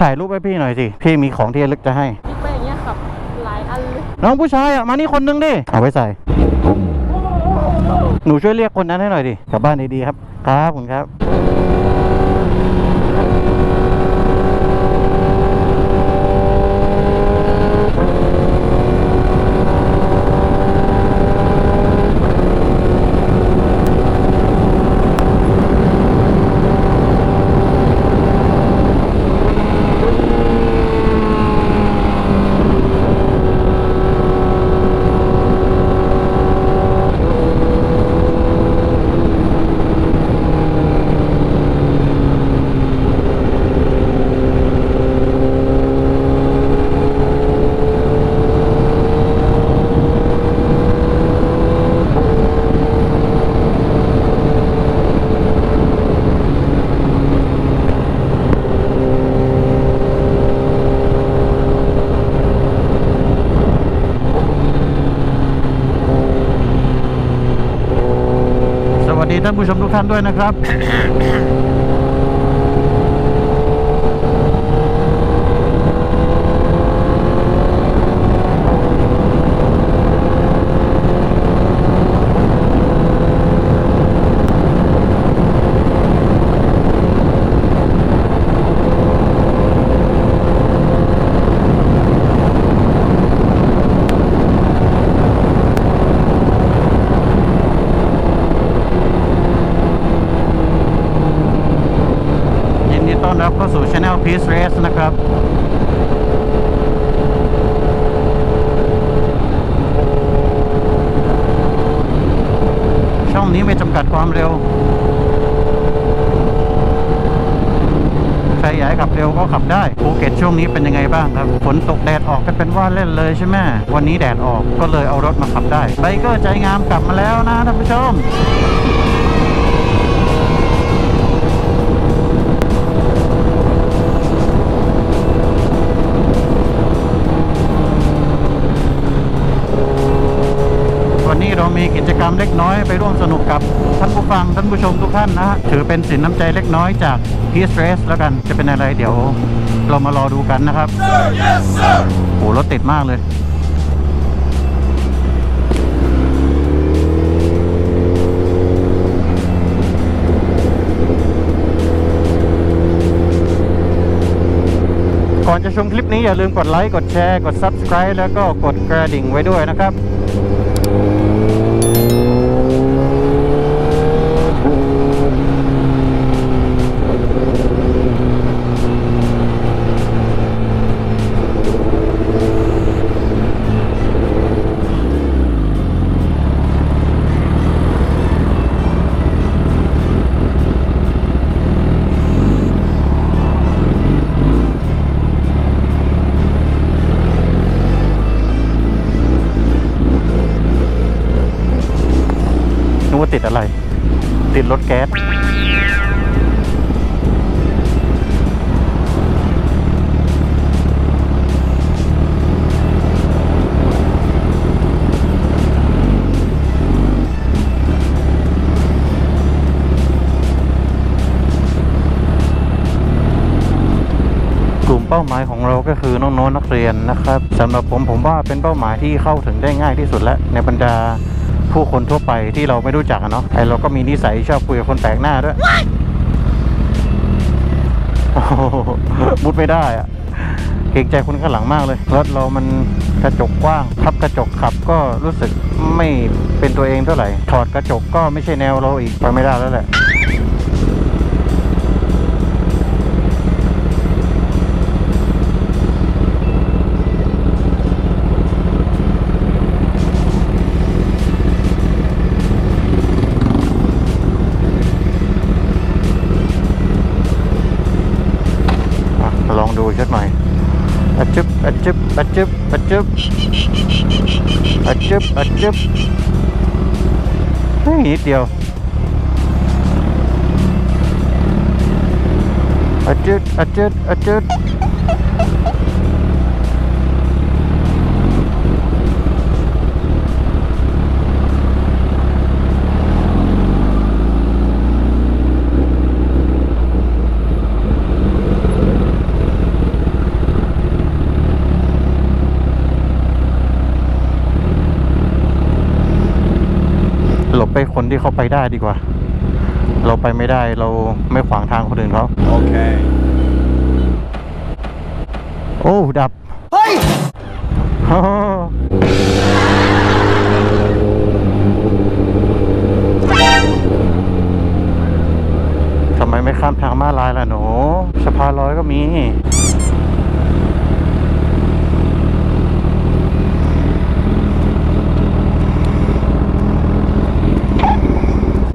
ถ่ายรูปให้พี่หน่อยสิ พี่มีของที่ระลึกจะให้ บิ๊กไปอย่างเงี้ยขับหลายอันเลยน้องผู้ชายอะ มานี่คนนึงดิ เอาไว้ใส่ หนูช่วยเรียกคนนั้นให้หน่อยดิ กลับบ้านดีๆครับ ครับคุณครับ ท่านผู้ชมทุกท่านด้วยนะครับ ยินดีต้อนรับเข้าสู่ Channel Peace Race นะครับช่องนี้ไม่จำกัดความเร็ว ใครอยากขับเร็วก็ขับได้ภูเก็ตช่วงนี้เป็นยังไงบ้างครับ ฝนตกแดดออกกันเป็นว่าเล่นเลยใช่ไหมวันนี้แดดออกก็เลยเอารถมาขับได้ไบเกอร์ใจงามกลับมาแล้วนะท่านผู้ชม รามีกิจกรรมเล็กน้อยไปร่วมสนุกกับท่านผู้ฟังท่านผู้ชมทุกท่านนะฮะถือเป็นสินน้ำใจเล็กน้อยจาก Peace Race แล้วกันจะเป็นอะไรเดี๋ยวเรามารอดูกันนะครับโหรถติดมากเลย ก่อนจะชมคลิปนี้อย่าลืมกดไลค์ กดแชร์ กด Subscribe แล้วก็กดกระดิ่งไว้ด้วยนะครับ ติดรถแก๊สกลุ่มเป้าหมายของเราก็คือน้องๆนักเรียนนะครับสำหรับผมผมว่าเป็นเป้าหมายที่เข้าถึงได้ง่ายที่สุดแล้วในบรรดา ผู้คนทั่วไปที่เราไม่รู้จักอะเนาะไอเราก็มีนิสัยชอบคุยกับคนแปลกหน้าด้วยโอ้โหมุดไม่ได้อะเกรงใจคนข้างหลังมากเลย รถเรามันกระจกกว้างพับกระจกขับก็รู้สึกไม่เป็นตัวเองเท่าไหร่ ถอดกระจกก็ไม่ใช่แนวเราอีกไปไม่ได้แล้วแหละอะ อะจึบอะจึบอะจึบอะจึบอะจึบอะจึบเฮ้ยนิดเดียวอะจึดอะจึดอะจึด ที่เขาไปได้ดีกว่า เราไปไม่ได้เราไม่ขวางทางคนอื่นเขา Okay. โอ้ดับ เฮ้ย ทำไมไม่ข้ามทางม้าลายล่ะหนูสะพานลอยก็มี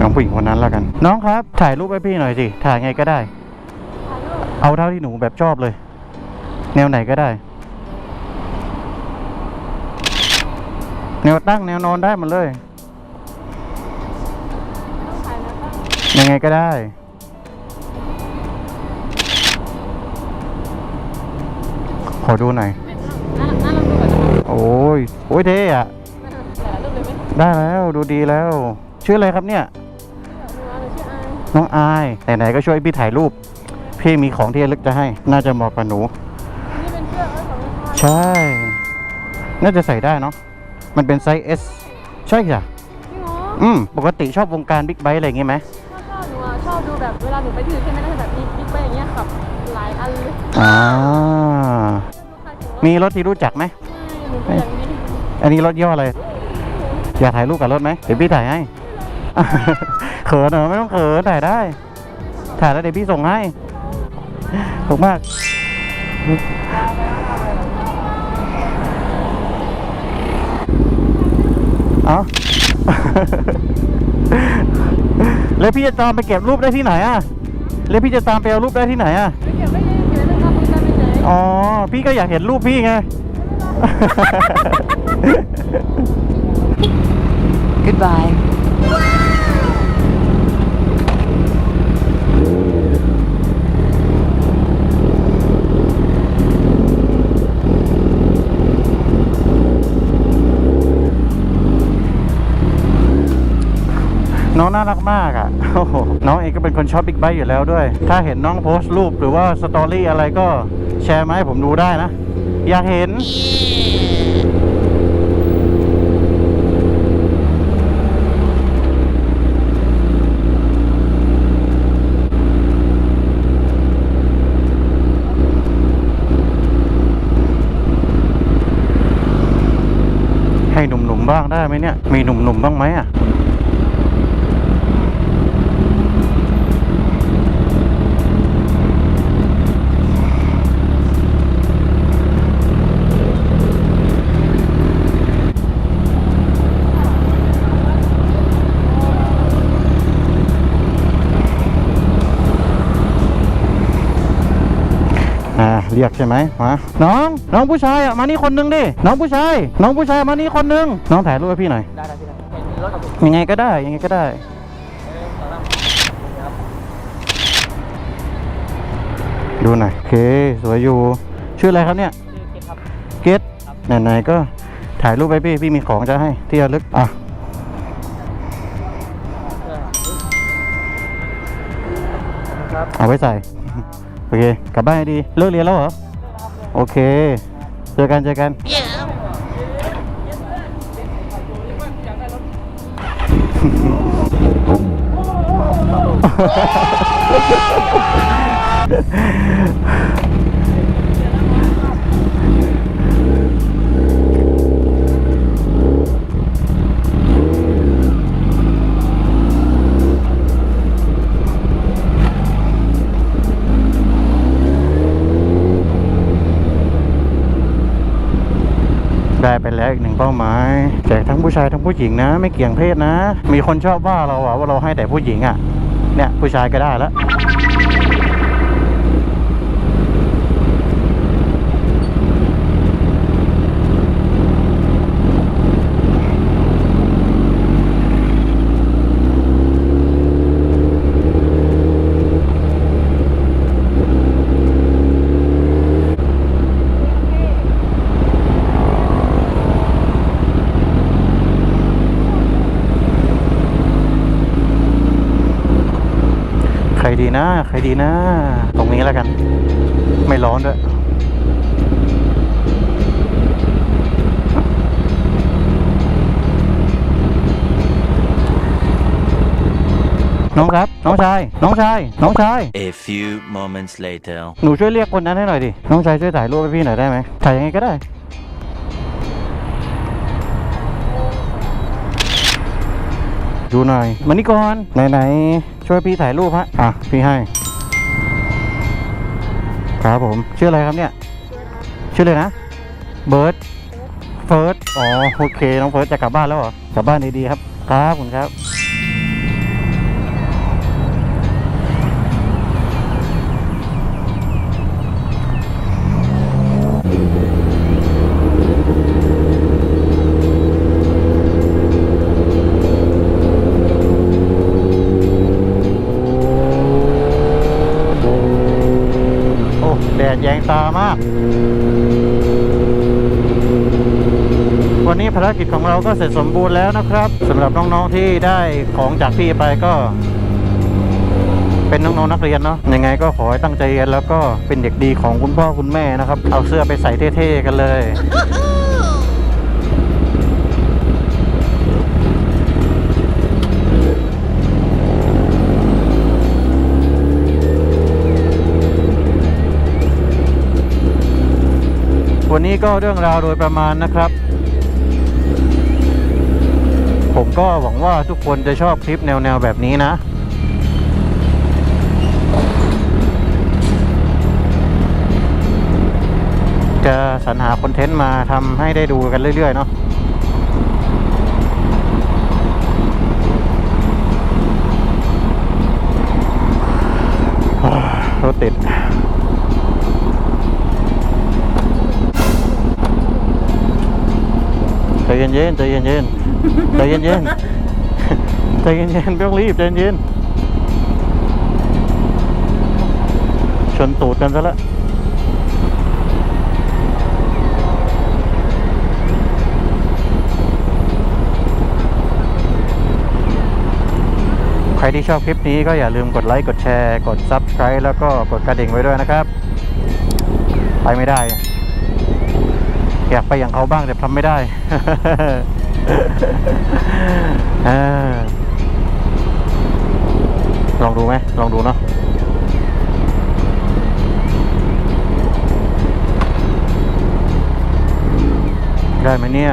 น้อง ผู้หญิงคนนั้นแล้วกัน น้องครับ ถ่ายรูปให้พี่หน่อยสิ ถ่ายไงก็ได้ เอาเท่าที่หนูแบบชอบเลย แนวไหนก็ได้ แนวตั้งแนวนอนได้หมดเลย ยังไงก็ได้ ขอดูหน่อย โอ้ย โอ้ยเท่อะได้แล้ว ดูดีแล้ว ชื่ออะไรครับเนี่ย น้องอายไหนๆก็ช่วยพี่ถ่ายรูป พี่มีของที่ระลึกจะให้ น่าจะเหมาะกับหนูอันนี่เป็นเสื้อเอ้ยของลูกค้าใช่ น่าจะใส่ได้เนาะ มันเป็นไซส์ S ใช่จ้ะจริงเหรออืม ปกติชอบวงการบิ๊กไบค์อะไรอย่างงี้ไหมชอบชอบหนูอะชอบดูแบบเวลาหนูไปถือใช่ไหมก็จะแบบมีบิ๊กไบค์อย่างเงี้ยขับหลายอันเลยอ่าลูกค้าถึงรถมีรถที่รู้จักไหมไม่หนูเป็นอย่างนี้อันนี้รถย่ออะไร อยากถ่ายรูปกับรถไหมเดี๋ยวพี่ถ่ายให้ เขินเหรอไม่ต้องเขินถ่ายได้ ถ่ายแล้วเดี๋ยวพี่ส่งให้ถูกมากเอาแล้วพี่จะตามไปเก็บรูปได้ที่ไหนอะแล้วพี่จะตามไปเอารูปได้ที่ไหนอะอ๋อ พี่ก็อยากเห็นรูปพี่ไง Goodbye. น้องน่ารักมากอะ น้องเองก็เป็นคนชอบบิ๊กไบค์อยู่แล้วด้วย ถ้าเห็นน้องโพสต์รูปหรือว่าสตอรี่อะไรก็แชร์มาให้ผมดูได้นะ อยากเห็น ให้หนุ่มๆ บ้างได้ไหมเนี่ย มีหนุ่มๆบ้างไหมอะ ยกใช่ไหมมาน้องน้องผู้ชายอะมานี่คนนึงดิน้องผู้ชายน้องผู้ชายมานี่คนนึงน้องถ่ายรูปให้พี่หน่อยได้ได้พี่นะเห็นรถกับผมยังไงก็ได้ยังไงก็ได้ดูหน่อยโอเคสวยอยู่ชื่ออะไรครับเนี่ยชื่อคิดครับเกตไหนๆก็ถ่ายรูปไปพี่พี่มีของจะให้ที่ระลึกอะครับเอาไว้ใส่โอเค กลับบ้านให้ดี เลิกเรียนแล้วเหรอ โอเค เจอกันเจอกัน ได้ไปแล้วอีกหนึ่งเป้าหมายแจกทั้งผู้ชายทั้งผู้หญิงนะ ไม่เกี่ยงเพศนะ มีคนชอบว่าเราอะว่าเราให้แต่ผู้หญิงอะเนี่ยผู้ชายก็ได้แล้ว นะ ใครดีนะ ตรงนี้แล้วกัน ไม่ร้อนด้วยอน้องครับ น้องชาย น้องชาย น้องชาย A few moments later. หนูช่วยเรียกคนนั้นให้หน่อยดิ น้องชายช่วยถ่ายรูปให้พี่หน่อยได้ไหม ถ่ายยังไงก็ได้ ดูหน่อย มานี่ก่อน ไหนๆ ช่วยพี่ถ่ายรูปฮะอะพี่ให้ ครับผมชื่ออะไรครับเนี่ย ชื่อเลยนะ เบิร์ดเฟิร์สอ๋อโอเค น้องเฟิร์สจะกลับบ้านแล้วเหรอ กลับบ้านดีๆครับ ครับผมครับ ดดแยงตามาก วันนี้ภารกิจของเราก็เสร็จสมบูรณ์แล้วนะครับสำหรับน้องๆที่ได้ของจากพี่ไปก็ เป็นน้องๆนักเรียนเนาะยังไงก็ขอให้ตั้งใจเรียนแล้วก็เป็นเด็กดีของคุณพ่อคุณแม่นะครับ เอาเสื้อไปใส่เท่ๆกันเลย นี้ก็เรื่องราวโดยประมาณนะครับ ผมก็หวังว่าทุกคนจะชอบคลิปแนวๆแบบนี้นะ จะสรรหาคอนเทนต์มาทำให้ได้ดูกันเรื่อย ๆ เนาะรถติด เย็นใจเย็นๆใจเย็นๆใจเย็นๆไม่ต้องรีบใจเย็นชนตูดกันซะแล้วใครที่ชอบคลิปนี้ก็อย่าลืมกดไลค์ กดแชร์ กด Subscribe แล้วก็กดกระดิ่งไว้ด้วยนะครับ ไปไม่ได้ อยากไปอย่างเขาบ้างแต่ทำไม่ได้อลองดูไหมลองดูเนาะได้ไหมเนี่ย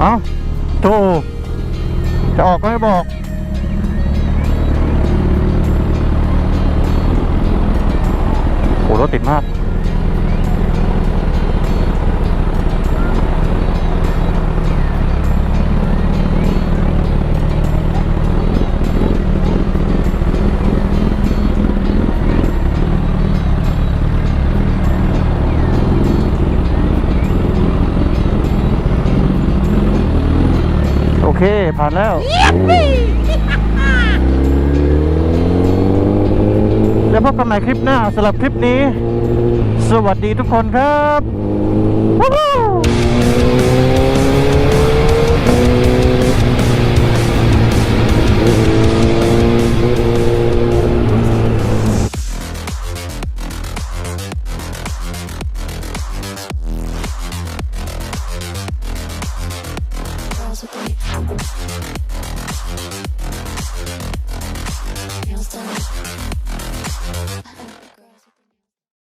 เอ้าโตจะออกก็ไม่บอกโหรถติดมาก ผ่านแล้วแล้วพบกันใหม่คลิปหน้าสำหรับคลิปนี้ สวัสดีทุกคนครับ Woohoo!